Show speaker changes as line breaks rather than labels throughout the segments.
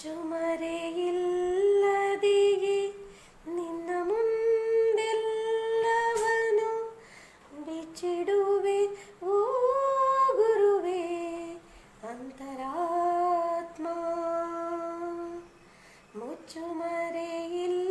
ಮುಚ್ಚುಮರೆಯಿಲ್ಲದೆಯೇ ನಿನ್ನ ಮುಂದೆಲ್ಲವನು ಬಿಚ್ಚಿಡುವೆ ಓ ಗುರುವೇ ಅಂತರಾತ್ಮ ಮುಚ್ಚುಮರೆಯಿಲ್ಲದೆಯೇ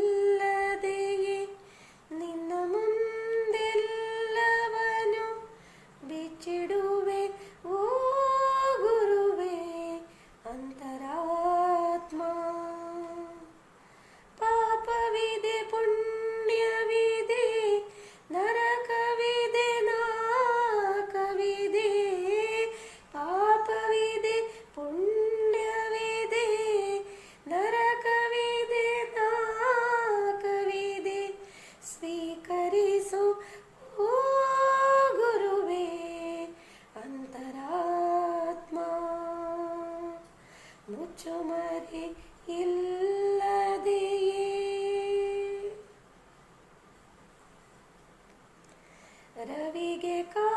ಪುಣ್ಯವಿದೆ ನರಕವಿದೆ ನಾಕವಿದೆ ಪಾಪವಿದೆ ಪುಣ್ಯವಿದೆ ನರಕವಿದೆ ನಾಕವಿದೆ. ಸ್ವೀಕರಿಸು ಓ ಗುರುವೇ ಅಂತರಾತ್ಮ. ಮುಚ್ಚುಮರೆ ಇಲ್ಲ ರವಿಗೆ ಕಾ